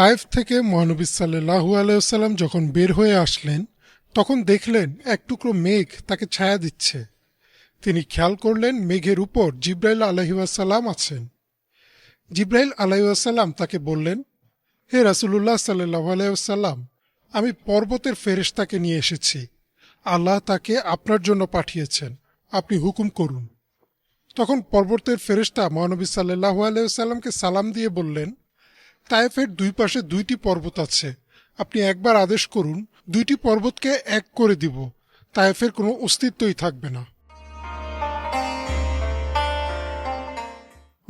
তায়েফ থেকে মহানবী সাল্লাহু আলাইসাল্লাম যখন বের হয়ে আসলেন, তখন দেখলেন এক টুকরো মেঘ তাকে ছায়া দিচ্ছে। তিনি খেয়াল করলেন মেঘের উপর জিব্রাইল আলহিউসাল্লাম আছেন। জিব্রাইল আলাইসাল্লাম তাকে বললেন, হে রাসুল্লাহ সাল্লাহ আলাইসাল্লাম আমি পর্বতের ফেরেশতাকে নিয়ে এসেছি। আল্লাহ তাকে আপনার জন্য পাঠিয়েছেন। আপনি হুকুম করুন। তখন পর্বতের ফেরেশতা মহানবী সাল্লাহু আলাইসাল্লামকে সালাম দিয়ে বললেন তায়েফের দুই পাশে দুইটি পর্বত আছে। আপনি একবার আদেশ করুন, দুইটি পর্বতকে এক করে দিব। তায়েফের কোনো অস্তিত্বই থাকবে না।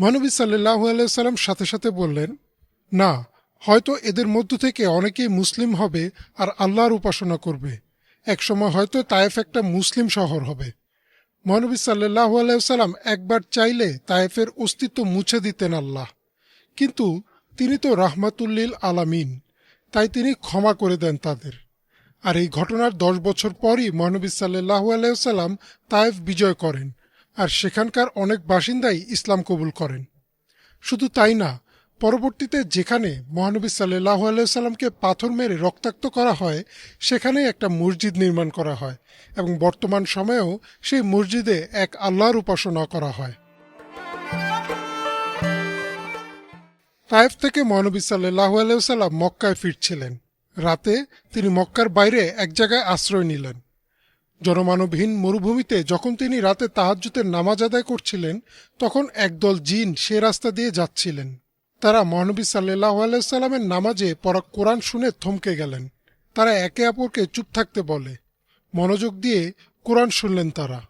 মহানবী সাল্লাহ আলাইসাল্লাম সাথে সাথে বললেন, না, হয়তো এদের মধ্য থেকে অনেকেই মুসলিম হবে আর আল্লাহর উপাসনা করবে। একসময় হয়তো তায়েফ একটা মুসলিম শহর হবে। মহানবী সাল্লাহ আলাইসাল্লাম একবার চাইলে তায়েফের অস্তিত্ব মুছে দিতেন আল্লাহ। কিন্তু তিনি তো রাহমাতুল্লিল আলামিন, তাই তিনি ক্ষমা করে দেন তাদের। আর এই ঘটনার দশ বছর পরই মহানবী সাল্লাহ আলাইসাল্লাম তায়েফ বিজয় করেন, আর সেখানকার অনেক বাসিন্দাই ইসলাম কবুল করেন। শুধু তাই না, পরবর্তীতে যেখানে মহানবী সাল্লাহ আলাইসাল্লামকে পাথর মেরে রক্তাক্ত করা হয়, সেখানেই একটা মসজিদ নির্মাণ করা হয় এবং বর্তমান সময়েও সেই মসজিদে এক আল্লাহর উপাসনা করা হয়। তায়েফ থেকে মহানবী সাল্লাহ আলাইসাল্লাম মক্কায় ফিরছিলেন। রাতে তিনি মক্কার বাইরে এক জায়গায় আশ্রয় নিলেন। জনমানবহীন মরুভূমিতে যখন তিনি রাতে তাহাজ্জুতের নামাজ আদায় করছিলেন, তখন একদল জিন সে রাস্তা দিয়ে যাচ্ছিলেন। তারা মহানবী সাল্লাহ আলাইসাল্লামের নামাজে পড়া কোরআন শুনে থমকে গেলেন। তারা একে অপরকে চুপ থাকতে বলে। মনোযোগ দিয়ে কোরআন শুনলেন তারা।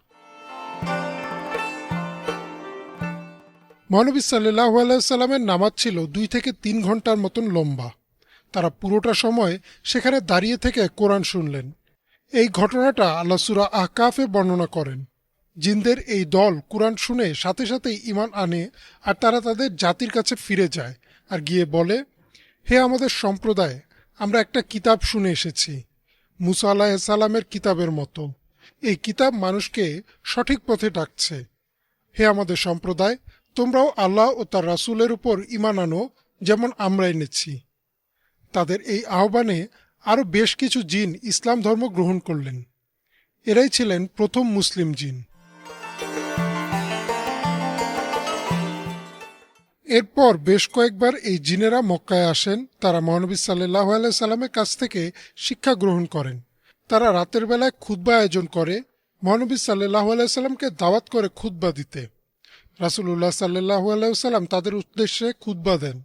মহানবী সাল্লাহ আলাইসাল্লামের নামাজ ছিল দুই থেকে তিন ঘণ্টার মতন লম্বা। তারা পুরোটা সময় সেখানে দাঁড়িয়ে থেকে কোরআন শুনলেন। এই ঘটনাটা আল্লাহ সুরা আহকাফে বর্ণনা করেন। জিনদের এই দল কোরআন শুনে সাথে সাথেই ইমান আনে আর তারা তাদের জাতির কাছে ফিরে যায় আর গিয়ে বলে, হে আমাদের সম্প্রদায়, আমরা একটা কিতাব শুনে এসেছি। মুসা আলাহ সালামের কিতাবের মতো। এই কিতাব মানুষকে সঠিক পথে ডাকছে। হে আমাদের সম্প্রদায় তোমরাও আল্লাহ ও তার রাসুলের উপর ইমান আনো, যেমন আমরা এনেছি। তাদের এই আহ্বানে আরও বেশ কিছু জিন ইসলাম ধর্ম গ্রহণ করলেন। এরাই ছিলেন প্রথম মুসলিম জিন। এরপর বেশ কয়েকবার এই জিনেরা মক্কায় আসেন, তারা মহানবী সাল্লাহ সাল্লামের কাছ থেকে শিক্ষা গ্রহণ করেন। তারা রাতের বেলায় খুদ্া আয়োজন করে, মহানবী সাল্লাহ সাল্লামকে দাওয়াত করে খুদ্া দিতে। রাসুল্লাহ সাল্লাহ সাল্লাম তাদের উদ্দেশ্যে খুদ্া দেন।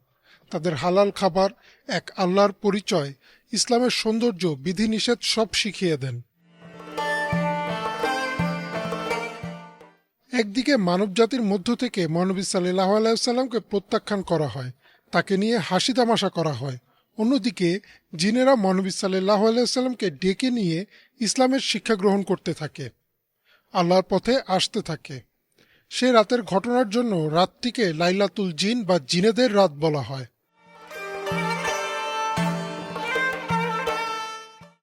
তাদের হালাল খাবার, এক আল্লাহর পরিচয়, ইসলামের সৌন্দর্য, বিধিনিষেধ সব শিখিয়ে দেন। একদিকে মানবজাতির মধ্য থেকে মহানবী সাল্লাহ আলাইসাল্লামকে প্রত্যাখ্যান করা হয়, তাকে নিয়ে হাসি তামাশা করা হয়। অন্যদিকে জিনেরা মহানবী সাল্লাহ আলাইসাল্লামকে ডেকে নিয়ে ইসলামের শিক্ষা গ্রহণ করতে থাকে, আল্লাহর পথে আসতে থাকে। সে রাতের ঘটনার জন্য রাতটিকে লাইলাতুল জিন বা জিনেদের রাত বলা হয়।